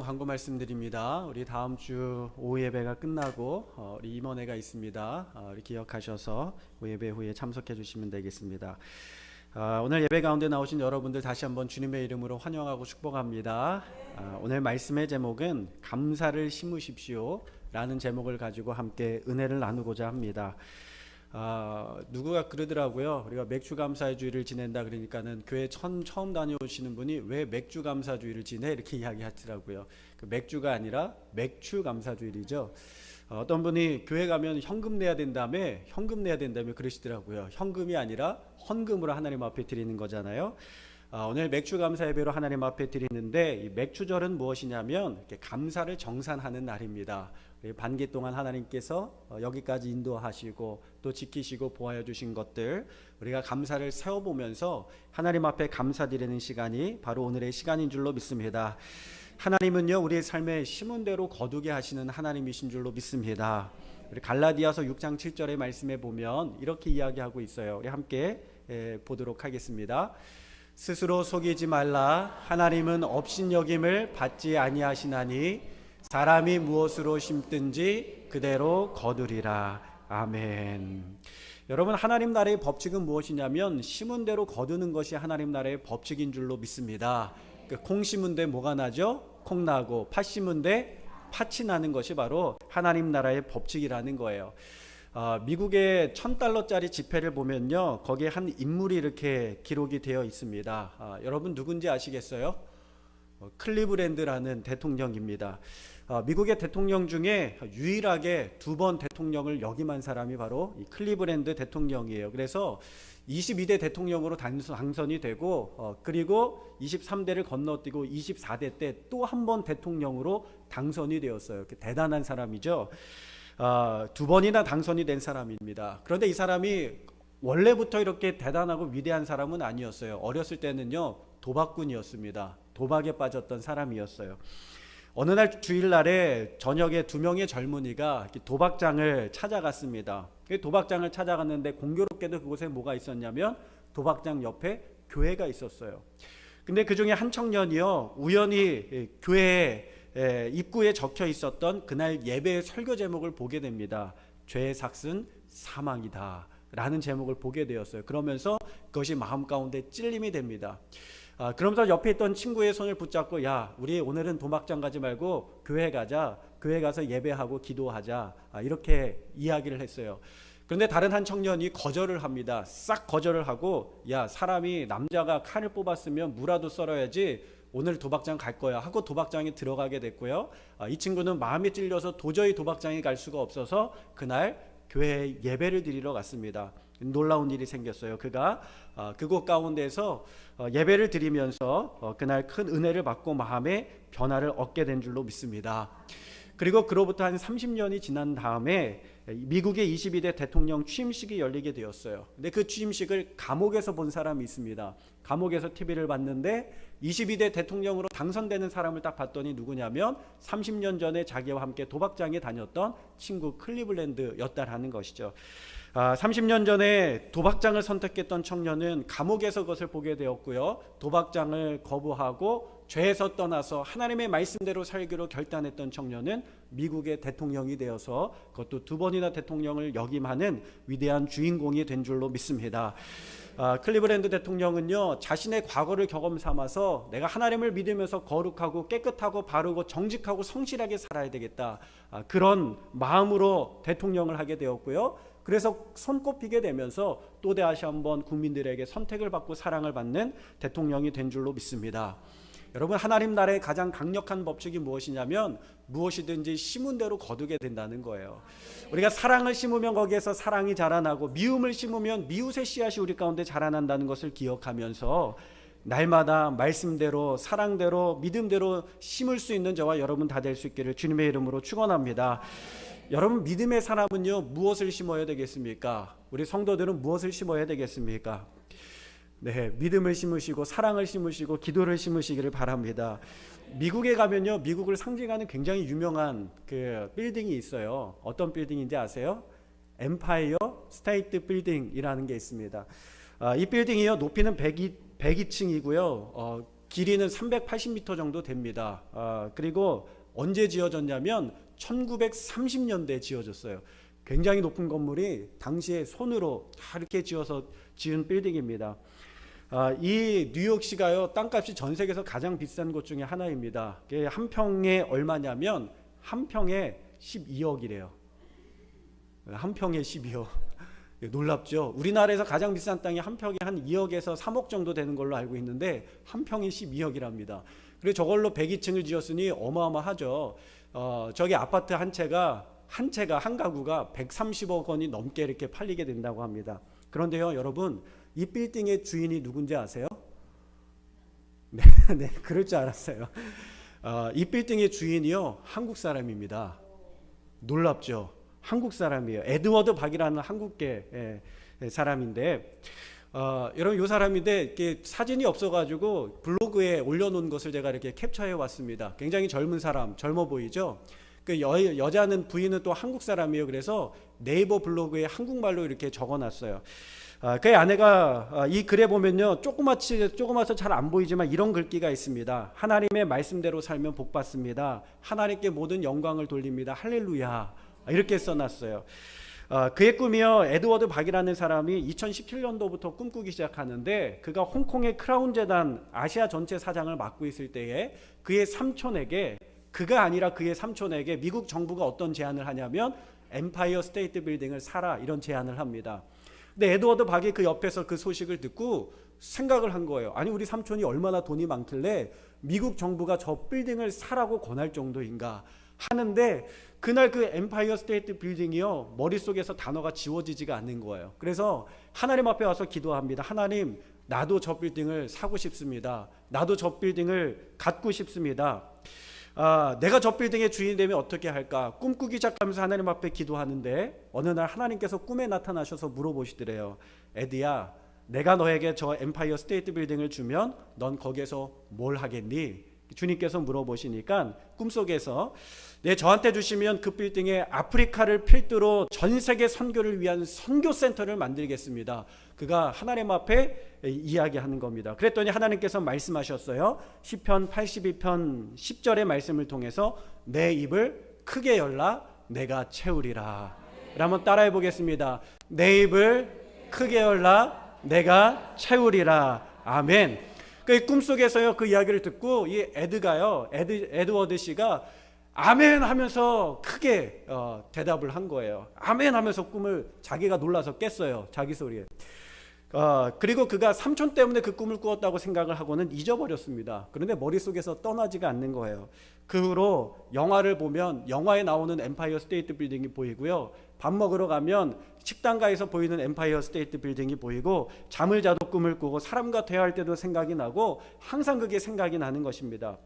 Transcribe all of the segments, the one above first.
광고 말씀드립니다. 우리 다음 주 오후 예배가 끝나고 어, 우리 임원회가 있습니다. 어, 우리 기억하셔서 오후 예배 후에 참석해 주시면 되겠습니다. 어, 오늘 예배 가운데 나오신 여러분들 다시 한번 주님의 이름으로 환영하고 축복합니다. 어, 오늘 말씀의 제목은 감사를 심으십시오라는 제목을 가지고 함께 은혜를 나누고자 합니다. 아, 누구가 그러더라고요. 우리가 맥주 감사의 주일을 지낸다 그러니까는 교회 처음, 처음 다녀오시는 분이 왜 맥주 감사 주일을 지내 이렇게 이야기하더라고요. 그 맥주가 아니라 맥주 감사 주일이죠. 어, 어떤 분이 교회 가면 현금 내야 된다며 현금 내야 된다며 그러시더라고요. 현금이 아니라 헌금으로 하나님 앞에 드리는 거잖아요. 아, 오늘 맥주 감사 예배로 하나님 앞에 드리는데 이 맥주절은 무엇이냐면 이렇게 감사를 정산하는 날입니다. 반기 동안 하나님께서 어, 여기까지 인도하시고 또 지키시고 보호해 주신 것들 우리가 감사를 세워보면서 하나님 앞에 감사드리는 시간이 바로 오늘의 시간인 줄로 믿습니다. 하나님은요 우리의 삶에 심은 대로 거두게 하시는 하나님이신 줄로 믿습니다. 우리 갈라디아서 6장 7절의 말씀에 보면 이렇게 이야기하고 있어요. 우리 함께 예, 보도록 하겠습니다. 스스로 속이지 말라 하나님은 업신여김을 받지 아니하시나니 사람이 무엇으로 심든지 그대로 거두리라 아멘. 여러분 하나님 나라의 법칙은 무엇이냐면 심은 대로 거두는 것이 하나님 나라의 법칙인 줄로 믿습니다. 그콩 심은 데 뭐가 나죠? 콩 나고 팥 심은 데 팥이 나는 것이 바로 하나님 나라의 법칙이라는 거예요. 어, 미국의 천 달러짜리 지폐를 보면요, 거기에 한 인물이 이렇게 기록이 되어 있습니다. 아, 여러분 누군지 아시겠어요? 어, 클리브랜드라는 대통령입니다. 어, 미국의 대통령 중에 유일하게 두 번 대통령을 역임한 사람이 바로 이 클리브랜드 대통령이에요. 그래서 22대 대통령으로 당선이 되고 어, 그리고 23대를 건너뛰고 24대 때 또 한 번 대통령으로 당선이 되었어요. 대단한 사람이죠. 어, 두 번이나 당선이 된 사람입니다. 그런데 이 사람이 원래부터 이렇게 대단하고 위대한 사람은 아니었어요. 어렸을 때는요 도박꾼이었습니다. 도박에 빠졌던 사람이었어요. 어느 날 주일날에 저녁에 두 명의 젊은이가 도박장을 찾아갔습니다. 도박장을 찾아갔는데 공교롭게도 그곳에 뭐가 있었냐면 도박장 옆에 교회가 있었어요. 근데 그 중에 한 청년이요 우연히 교회 입구에 적혀 있었던 그날 예배 설교 제목을 보게 됩니다. 죄의 삭은 사망이다. 라는 제목을 보게 되었어요. 그러면서 그것이 마음 가운데 찔림이 됩니다. 아, 그러면서 옆에 있던 친구의 손을 붙잡고 야 우리 오늘은 도박장 가지 말고 교회 가자 교회 가서 예배하고 기도하자 아, 이렇게 이야기를 했어요. 그런데 다른 한 청년이 거절을 합니다. 싹 거절을 하고 야 사람이 남자가 칼을 뽑았으면 무라도 썰어야지 오늘 도박장 갈 거야 하고 도박장에 들어가게 됐고요. 아, 이 친구는 마음에 찔려서 도저히 도박장에 갈 수가 없어서 그날 교회 예배를 드리러 갔습니다. 놀라운 일이 생겼어요. 그가 어, 그곳 가운데서 어, 예배를 드리면서 어, 그날 큰 은혜를 받고 마음의 변화를 얻게 된 줄로 믿습니다. 그리고 그로부터 한 30년이 지난 다음에 미국의 22대 대통령 취임식이 열리게 되었어요. 근데 그 취임식을 감옥에서 본 사람이 있습니다. 감옥에서 TV를 봤는데 22대 대통령으로 당선되는 사람을 딱 봤더니 누구냐면 30년 전에 자기와 함께 도박장에 다녔던 친구 클리블랜드였다라는 것이죠. 아, 30년 전에 도박장을 선택했던 청년은 감옥에서 그것을 보게 되었고요. 도박장을 거부하고 죄에서 떠나서 하나님의 말씀대로 살기로 결단했던 청년은 미국의 대통령이 되어서 그것도 두 번이나 대통령을 역임하는 위대한 주인공이 된 줄로 믿습니다. 아, 클리브랜드 대통령은요 자신의 과거를 경험 삼아서 내가 하나님을 믿으면서 거룩하고 깨끗하고 바르고 정직하고 성실하게 살아야 되겠다 아, 그런 마음으로 대통령을 하게 되었고요. 그래서 손꼽히게 되면서 또 다시 한번 국민들에게 선택을 받고 사랑을 받는 대통령이 된 줄로 믿습니다. 여러분 하나님 나라의 가장 강력한 법칙이 무엇이냐면 무엇이든지 심은 대로 거두게 된다는 거예요. 우리가 사랑을 심으면 거기에서 사랑이 자라나고 미움을 심으면 미웃의 씨앗이 우리 가운데 자라난다는 것을 기억하면서 날마다 말씀대로 사랑대로 믿음대로 심을 수 있는 저와 여러분 다 될 수 있기를 주님의 이름으로 축원합니다. 여러분 믿음의 사람은요 무엇을 심어야 되겠습니까? 우리 성도들은 무엇을 심어야 되겠습니까? 네, 믿음을 심으시고 사랑을 심으시고 기도를 심으시기를 바랍니다. 미국에 가면요, 미국을 상징하는 굉장히 유명한 그 빌딩이 있어요. 어떤 빌딩인지 아세요? 엠파이어 스테이트 빌딩이라는 게 있습니다. 아, 이 빌딩이요 높이는 102, 102층이고요. 어, 길이는 380m 정도 됩니다. 아, 그리고 언제 지어졌냐면 1930년대에 지어졌어요. 굉장히 높은 건물이 당시에 손으로 다 이렇게 지어서 지은 빌딩입니다. 아, 이 뉴욕시가요 땅값이 전 세계에서 가장 비싼 곳 중에 하나입니다. 한 평에 얼마냐면 한 평에 12억이래요. 한 평에 12억. 놀랍죠. 우리나라에서 가장 비싼 땅이 한 평에 한 2억에서 3억 정도 되는 걸로 알고 있는데 한 평이 12억이랍니다. 그리고 저걸로 102층을 지었으니 어마어마하죠. 어, 저기 아파트 한 채가 한 채가 한 가구가 130억 원이 넘게 이렇게 팔리게 된다고 합니다. 그런데요, 여러분 이 빌딩의 주인이 누군지 아세요? 네, 네, 그럴 줄 알았어요. 어, 이 빌딩의 주인이요 한국 사람입니다. 놀랍죠. 한국 사람이에요. 에드워드 박이라는 한국계 예, 예, 사람인데 어, 여러분 이 사람인데 이렇게 사진이 없어가지고 블로그에 올려놓은 것을 제가 이렇게 captu해 왔습니다. 굉장히 젊은 사람, 젊어 보이죠. 그 여, 여자는 부인은 또 한국 사람이에요. 그래서 네이버 블로그에 한국말로 이렇게 적어놨어요. 아, 그 아내가 아, 이 글에 보면요 조그맣지 조그마서 잘 안 보이지만 이런 글귀가 있습니다. 하나님의 말씀대로 살면 복 받습니다. 하나님께 모든 영광을 돌립니다. 할렐루야 이렇게 써놨어요. 아, 그의 꿈이요 에드워드 박이라는 사람이 2017년도부터 꿈꾸기 시작하는데 그가 홍콩의 크라운 재단 아시아 전체 사장을 맡고 있을 때에 그의 삼촌에게 그가 아니라 그의 삼촌에게 미국 정부가 어떤 제안을 하냐면 엠파이어 스테이트 빌딩을 사라 이런 제안을 합니다. 근데 에드워드 박이 그 옆에서 그 소식을 듣고 생각을 한 거예요. 아니 우리 삼촌이 얼마나 돈이 많길래 미국 정부가 저 빌딩을 사라고 권할 정도인가 하는데 그날 그 엠파이어 스테이트 빌딩이요 머릿속에서 단어가 지워지지가 않는 거예요. 그래서 하나님 앞에 와서 기도합니다. 하나님 나도 저 빌딩을 사고 싶습니다. 나도 저 빌딩을 갖고 싶습니다. 아, 내가 저 빌딩의 주인이 되면 어떻게 할까? 꿈꾸기 시작하면서 하나님 앞에 기도하는데 어느 날 하나님께서 꿈에 나타나셔서 물어보시더래요. 에디야, 내가 너에게 저 엠파이어 스테이트 빌딩을 주면 넌 거기에서 뭘 하겠니? 주님께서 물어보시니까 꿈속에서 네, 저한테 주시면 그 빌딩에 아프리카를 필두로 전 세계 선교를 위한 선교 센터를 만들겠습니다. 그가 하나님 앞에 이야기하는 겁니다. 그랬더니 하나님께서 말씀하셨어요. 시편 82편 10절의 말씀을 통해서 내 입을 크게 열라 내가 채우리라. 한번 따라해 보겠습니다. 내 입을 크게 열라 내가 채우리라. 아멘. 그 꿈속에서요 그 이야기를 듣고 이 에드가요 에드 에드워드 씨가 아멘 하면서 크게 어, 대답을 한 거예요. 아멘 하면서 꿈을 자기가 놀라서 깼어요. 자기 소리에. 어, 그리고 그가 삼촌 때문에 그 꿈을 꾸었다고 생각을 하고는 잊어버렸습니다. 그런데 머릿속에서 떠나지가 않는 거예요. 그 후로 영화를 보면 영화에 나오는 엠파이어 스테이트 빌딩이 보이고요. 밥 먹으러 가면 식당가에서 보이는 엠파이어 스테이트 빌딩이 보이고 잠을 자도 꿈을 꾸고 사람과 대화할 때도 생각이 나고 항상 그게 생각이 나는 것입니다.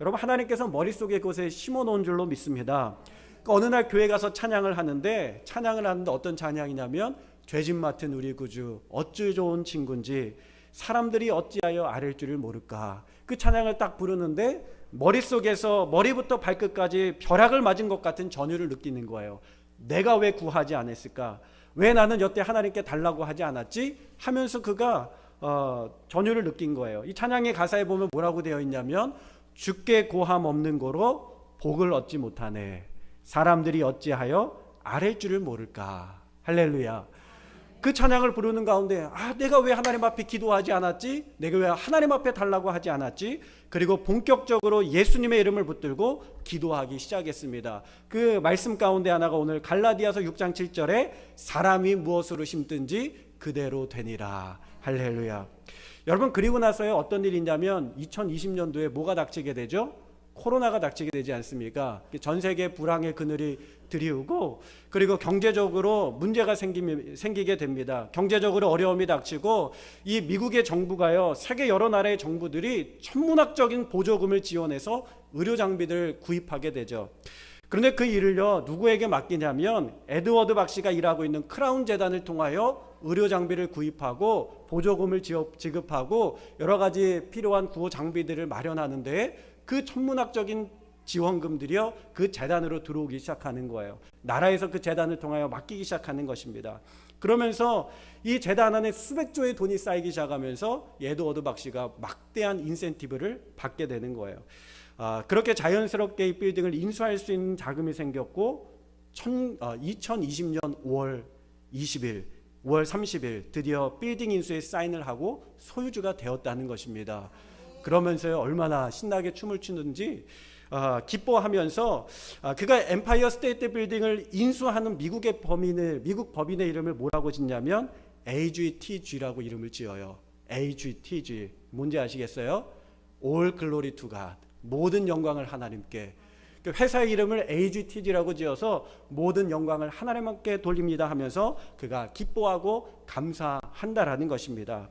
여러분 하나님께서 머릿속에 그것에 심어 놓은 줄로 믿습니다. 그러니까 어느 날 교회 가서 찬양을 하는데 찬양을 하는데 어떤 찬양이냐면 죄짐 맡은 우리 구주 어찌 좋은 친구인지 사람들이 어찌하여 아랠 줄을 모를까 그 찬양을 딱 부르는데 머릿속에서 머리부터 발끝까지 벼락을 맞은 것 같은 전율을 느끼는 거예요. 내가 왜 구하지 않았을까? 왜 나는 여태 하나님께 달라고 하지 않았지? 하면서 그가 어, 전율을 느낀 거예요. 이 찬양의 가사에 보면 뭐라고 되어 있냐면 죽게 고함 없는 거로 복을 얻지 못하네. 사람들이 어찌하여 아랠 줄을 모를까? 할렐루야 그 찬양을 부르는 가운데 아 내가 왜 하나님 앞에 기도하지 않았지? 내가 왜 하나님 앞에 달라고 하지 않았지? 그리고 본격적으로 예수님의 이름을 붙들고 기도하기 시작했습니다. 그 말씀 가운데 하나가 오늘 갈라디아서 6장 7절에 사람이 무엇으로 심든지 그대로 되니라. 할렐루야. 여러분 그리고 나서요 어떤 일이 있냐면 2020년도에 뭐가 닥치게 되죠? 코로나가 닥치게 되지 않습니까? 전 세계 불황의 그늘이 들이우고 그리고 경제적으로 문제가 생기, 생기게 됩니다. 경제적으로 어려움이 닥치고 이 미국의 정부가요 세계 여러 나라의 정부들이 천문학적인 보조금을 지원해서 의료 장비들 구입하게 되죠. 그런데 그 일을요 누구에게 맡기냐면 에드워드 박 씨가 일하고 있는 크라운 재단을 통하여 의료 장비를 구입하고 보조금을 지급하고 여러 가지 필요한 구호 장비들을 마련하는데 그 천문학적인 지원금들이요 그 재단으로 들어오기 시작하는 거예요. 나라에서 그 재단을 통하여 맡기기 시작하는 것입니다. 그러면서 이 재단 안에 수백 조의 돈이 쌓이기 시작하면서 예드워드 박 씨가 막대한 인센티브를 받게 되는 거예요. 아, 그렇게 자연스럽게 이 빌딩을 인수할 수 있는 자금이 생겼고 천, 어, 2020년 5월 20일, 5월 30일 드디어 빌딩 인수에 사인을 하고 소유주가 되었다는 것입니다. 그러면서요 얼마나 신나게 춤을 추는지 아, 기뻐하면서 아, 그가 엠파이어 스테이트 빌딩을 인수하는 미국의 범인을 미국 법인의 이름을 뭐라고 짓냐면 AGTG라고 이름을 지어요. AGTG 뭔지 아시겠어요? All Glory to God 모든 영광을 하나님께 그 회사의 이름을 AGTG라고 지어서 모든 영광을 하나님께 돌립니다 하면서 그가 기뻐하고 감사한다라는 것입니다.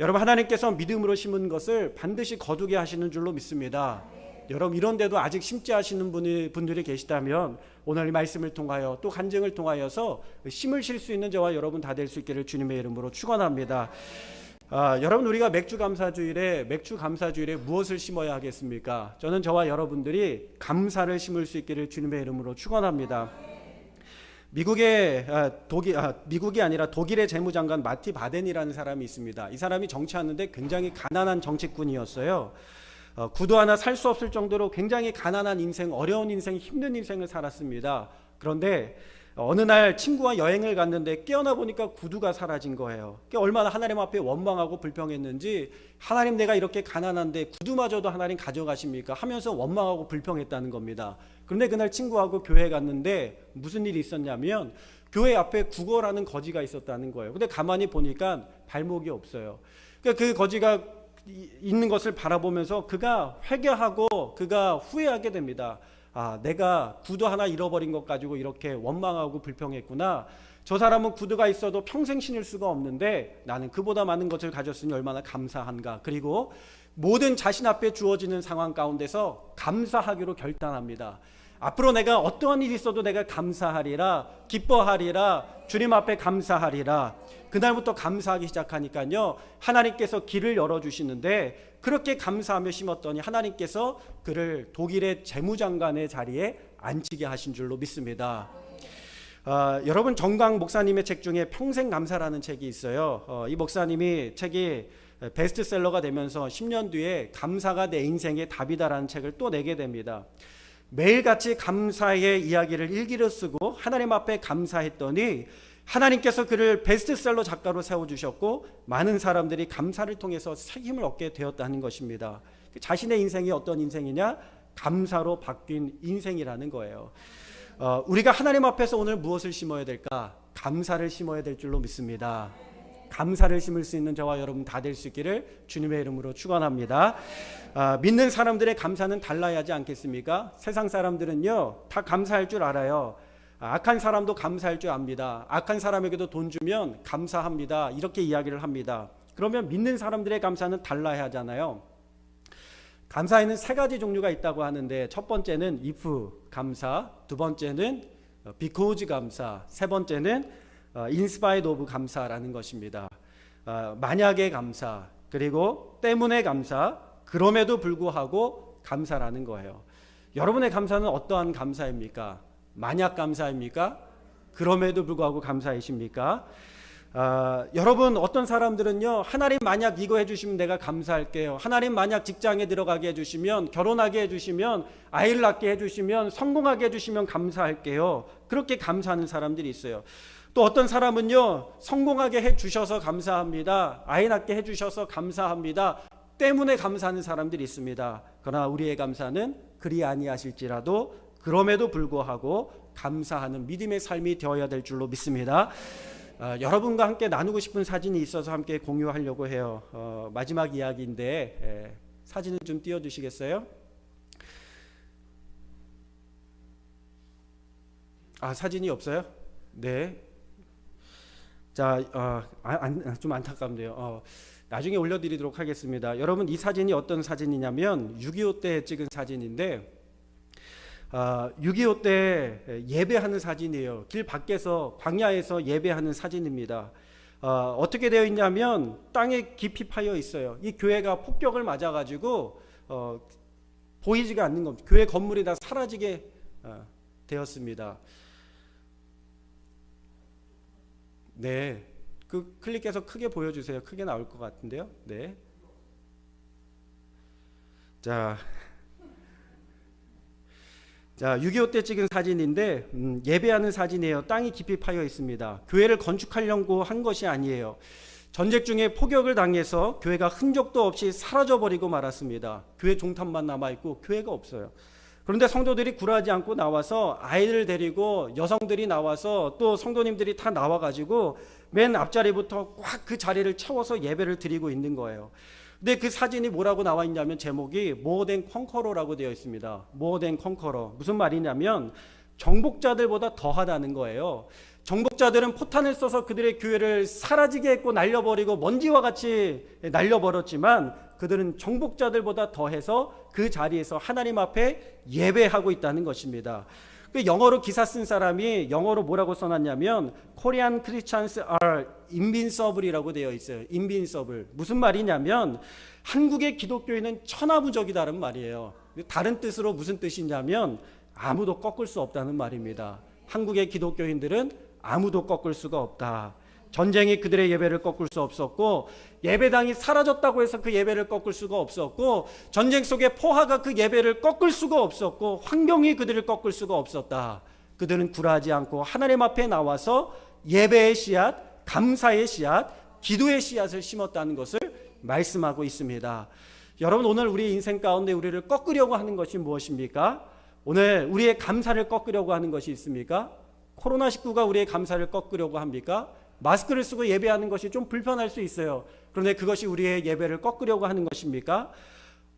여러분 하나님께서 믿음으로 심은 것을 반드시 거두게 하시는 줄로 믿습니다. 여러분 이런데도 아직 심지 하시는 분이, 분들이 계시다면 오늘 이 말씀을 통하여 또 간증을 통하여서 심을 실 수 있는 저와 여러분 다 될 수 있기를 주님의 이름으로 축원합니다. 아, 여러분 우리가 맥주 감사주일에 맥주 감사주일에 무엇을 심어야 하겠습니까? 저는 저와 여러분들이 감사를 심을 수 있기를 주님의 이름으로 축원합니다. 미국의 아, 독일 아, 미국이 아니라 독일의 재무장관 마티 바덴이라는 사람이 있습니다. 이 사람이 정치하는데 굉장히 가난한 정치꾼이었어요. 어, 구두 하나 살 수 없을 정도로 굉장히 가난한 인생, 어려운 인생, 힘든 인생을 살았습니다. 그런데 어느 날 친구와 여행을 갔는데 깨어나 보니까 구두가 사라진 거예요. 얼마나 하나님 앞에 원망하고 불평했는지 하나님 내가 이렇게 가난한데 구두마저도 하나님 가져가십니까? 하면서 원망하고 불평했다는 겁니다. 그런데 그날 친구하고 교회 갔는데 무슨 일이 있었냐면 교회 앞에 국어라는 거지가 있었다는 거예요. 근데 가만히 보니까 발목이 없어요. 그러니까 그 거지가 있는 것을 바라보면서 그가 회개하고 그가 후회하게 됩니다. 아, 내가 구두 하나 잃어버린 것 가지고 이렇게 원망하고 불평했구나. 저 사람은 구두가 있어도 평생 신을 수가 없는데 나는 그보다 많은 것을 가졌으니 얼마나 감사한가. 그리고 모든 자신 앞에 주어지는 상황 가운데서 감사하기로 결단합니다. 앞으로 내가 어떠한 일이 있어도 내가 감사하리라, 기뻐하리라, 주님 앞에 감사하리라. 그날부터 감사하기 시작하니까요. 하나님께서 길을 열어주시는데 그렇게 감사하며 심었더니 하나님께서 그를 독일의 재무장관의 자리에 앉히게 하신 줄로 믿습니다. 어, 여러분 정강 목사님의 책 중에 평생 감사라는 책이 있어요. 어, 이 목사님이 책이 베스트셀러가 되면서 10년 뒤에 감사가 내 인생의 답이다라는 책을 또 내게 됩니다. 매일같이 감사의 이야기를 일기로 쓰고 하나님 앞에 감사했더니 하나님께서 그를 베스트셀러 작가로 세워주셨고 많은 사람들이 감사를 통해서 새 힘을 얻게 되었다는 것입니다. 자신의 인생이 어떤 인생이냐? 감사로 바뀐 인생이라는 거예요. 어, 우리가 하나님 앞에서 오늘 무엇을 심어야 될까? 감사를 심어야 될 줄로 믿습니다. 감사를 심을 수 있는 저와 여러분 다 될 수 있기를 주님의 이름으로 축원합니다. 아, 믿는 사람들의 감사는 달라야 하지 않겠습니까? 세상 사람들은요 다 감사할 줄 알아요. 악한 사람도 감사할 줄 압니다. 악한 사람에게도 돈 주면 감사합니다. 이렇게 이야기를 합니다. 그러면 믿는 사람들의 감사는 달라야 하잖아요. 감사에는 세 가지 종류가 있다고 하는데 첫 번째는 if 감사, 두 번째는 because 감사, 세 번째는 inspite of 감사라는 것입니다. 어, 만약의 감사, 그리고 때문에 감사, 그럼에도 불구하고 감사라는 거예요. 여러분의 감사는 어떠한 감사입니까? 만약 감사입니까? 그럼에도 불구하고 감사이십니까? 아, 여러분 어떤 사람들은요 하나님 만약 이거 해주시면 내가 감사할게요 하나님 만약 직장에 들어가게 해주시면 결혼하게 해주시면 아이를 낳게 해주시면 성공하게 해주시면 감사할게요 그렇게 감사하는 사람들이 있어요 또 어떤 사람은요 성공하게 해주셔서 감사합니다 아이 낳게 해주셔서 감사합니다 때문에 감사하는 사람들이 있습니다 그러나 우리의 감사는 그리 아니하실지라도 그럼에도 불구하고 감사하는 믿음의 삶이 되어야 될 줄로 믿습니다. 어, 여러분과 함께 나누고 싶은 사진이 있어서 함께 공유하려고 해요. 어, 마지막 이야기인데 에, 사진을 좀 띄워주시겠어요? 아 사진이 없어요? 네. 자, 어, 안, 좀 안타깝네요. 어, 나중에 올려드리도록 하겠습니다. 여러분 이 사진이 어떤 사진이냐면 6.25 때 찍은 사진인데 6.25 아, 때 예배하는 사진이에요. 길 밖에서 광야에서 예배하는 사진입니다. 어, 어떻게 되어 있냐면 땅에 깊이 파여 있어요. 이 교회가 폭격을 맞아가지고 어, 보이지가 않는 겁니다. 교회 건물이 다 사라지게 어, 되었습니다. 네. 그 클릭해서 크게 보여주세요. 크게 나올 것 같은데요. 네. 자, 자, 6.25 때 찍은 사진인데 음, 예배하는 사진이에요. 땅이 깊이 파여 있습니다. 교회를 건축하려고 한 것이 아니에요. 전쟁 중에 포격을 당해서 교회가 흔적도 없이 사라져 버리고 말았습니다. 교회 종탑만 남아 있고 교회가 없어요. 그런데 성도들이 굴하지 않고 나와서 아이를 데리고 여성들이 나와서 또 성도님들이 다 나와 가지고 맨 앞자리부터 꽉 그 자리를 채워서 예배를 드리고 있는 거예요. 근데 그 사진이 뭐라고 나와 있냐면 제목이 모어된 컨커러라고 되어 있습니다. 모어된 컨커러. 무슨 말이냐면 정복자들보다 더하다는 거예요. 정복자들은 포탄을 써서 그들의 교회를 사라지게 했고 날려버리고 먼지와 같이 날려버렸지만 그들은 정복자들보다 더해서 그 자리에서 하나님 앞에 예배하고 있다는 것입니다. 그 영어로 기사 쓴 사람이 영어로 뭐라고 써놨냐면 Korean Christians are invincible이라고 되어 있어요. invincible 무슨 말이냐면 한국의 기독교인은 천하무적이다는 말이에요. 다른 뜻으로 무슨 뜻이냐면 아무도 꺾을 수 없다는 말입니다. 한국의 기독교인들은 아무도 꺾을 수가 없다. 전쟁이 그들의 예배를 꺾을 수 없었고 예배당이 사라졌다고 해서 그 예배를 꺾을 수가 없었고 전쟁 속에 포화가 그 예배를 꺾을 수가 없었고 환경이 그들을 꺾을 수가 없었다. 그들은 굴하지 않고 하나님 앞에 나와서 예배의 씨앗, 감사의 씨앗, 기도의 씨앗을 심었다는 것을 말씀하고 있습니다. 여러분 오늘 우리 인생 가운데 우리를 꺾으려고 하는 것이 무엇입니까? 오늘 우리의 감사를 꺾으려고 하는 것이 있습니까? 코로나19가 우리의 감사를 꺾으려고 합니까? 마스크를 쓰고 예배하는 것이 좀 불편할 수 있어요. 그런데 그것이 우리의 예배를 꺾으려고 하는 것입니까?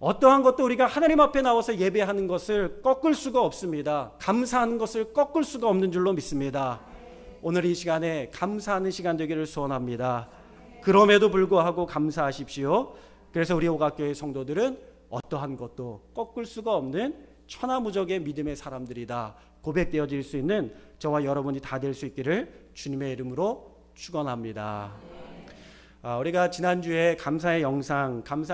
어떠한 것도 우리가 하나님 앞에 나와서 예배하는 것을 꺾을 수가 없습니다. 감사하는 것을 꺾을 수가 없는 줄로 믿습니다. 오늘 이 시간에 감사하는 시간 되기를 소원합니다. 그럼에도 불구하고 감사하십시오. 그래서 우리 오각교회 성도들은 어떠한 것도 꺾을 수가 없는 천하무적의 믿음의 사람들이다. 고백되어질 수 있는 저와 여러분이 다 될 수 있기를 주님의 이름으로 축원합니다. 아, 우리가 지난주에 감사의 영상, 감사